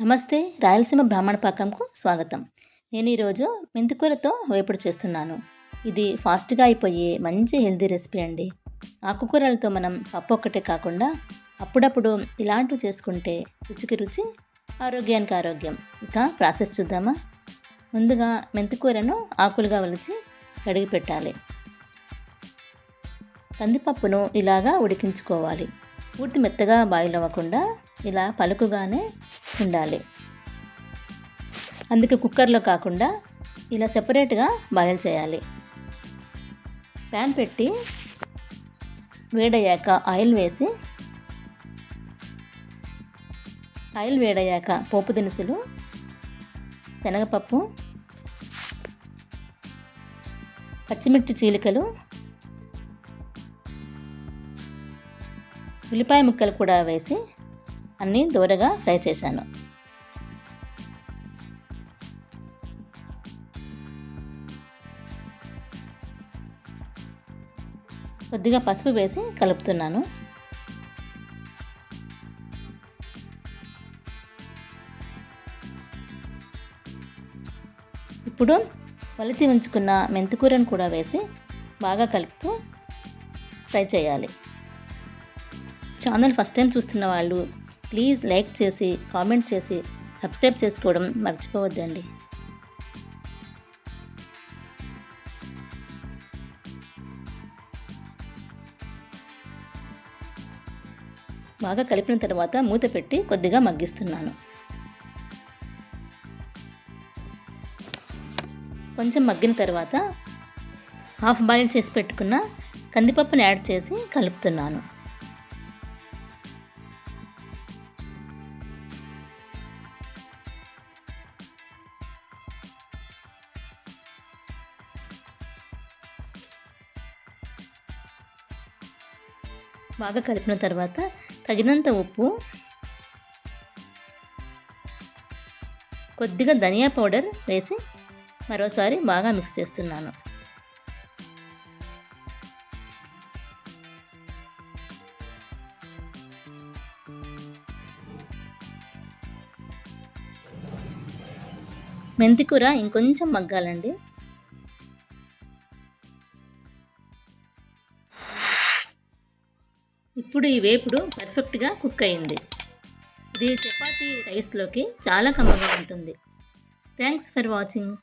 నమస్తే రాయలసీమ బ్రాహ్మణ పాకంకు స్వాగతం. నేను ఈరోజు మెంతికూరతో వేపుడు చేస్తున్నాను. ఇది ఫాస్ట్గా అయిపోయే మంచి హెల్తీ రెసిపీ అండి. ఆకుకూరలతో మనం పప్పు ఒక్కటే కాకుండా అప్పుడప్పుడు ఇలాంటివి చేసుకుంటే రుచికి రుచి ఆరోగ్యానికి ఆరోగ్యం. ఇక ప్రాసెస్ చూద్దామా? ముందుగా మెంతికూరను ఆకులుగా వలిచి కడిగి పెట్టాలి. కందిపప్పును ఇలాగా ఉడికించుకోవాలి. పూర్తి మెత్తగా బాయిల్ అవ్వకుండా ఇలా పలుకుగానే ఉండాలి. అందుకే కుక్కర్లో కాకుండా ఇలా సెపరేట్గా బాయిల్ చేయాలి. ప్యాన్ పెట్టి వేడయ్యాక ఆయిల్ వేసి ఆయిల్ వేడయ్యాక పోపు దినుసులు శనగపప్పు పచ్చిమిర్చి చీలికలు ఉల్లిపాయ ముక్కలు కూడా వేసి అన్నీ దూరగా ఫ్రై చేశాను. కొద్దిగా పసుపు వేసి కలుపుతున్నాను. ఇప్పుడు వలిచి ఉంచుకున్న మెంతికూరను కూడా వేసి బాగా కలుపుతూ ఫ్రై చేయాలి. ఛానల్ ఫస్ట్ టైం చూస్తున్న వాళ్ళు ప్లీజ్ లైక్ చేసి కామెంట్ చేసి సబ్స్క్రైబ్ చేసుకోవడం మర్చిపోవద్దండి. బాగా కలిపిన తర్వాత మూత పెట్టి కొద్దిగా మగ్గిస్తున్నాను. కొంచెం మగ్గిన తర్వాత హాఫ్ బాయిల్ చేసి పెట్టుకున్న కందిపప్పుని యాడ్ చేసి కలుపుతున్నాను. బాగా కలిపిన తర్వాత తగినంత ఉప్పు కొద్దిగా ధనియా పౌడర్ వేసి మరోసారి బాగా మిక్స్ చేస్తున్నాను. మెంతికూర ఇంకొంచెం మగ్గాలండి. ఇప్పుడు ఈ వేపుడు పర్ఫెక్ట్గా కుక్ అయింది ఇది చపాతీ రైస్లోకి చాలా కమ్మగా ఉంటుంది. Thanks for watching.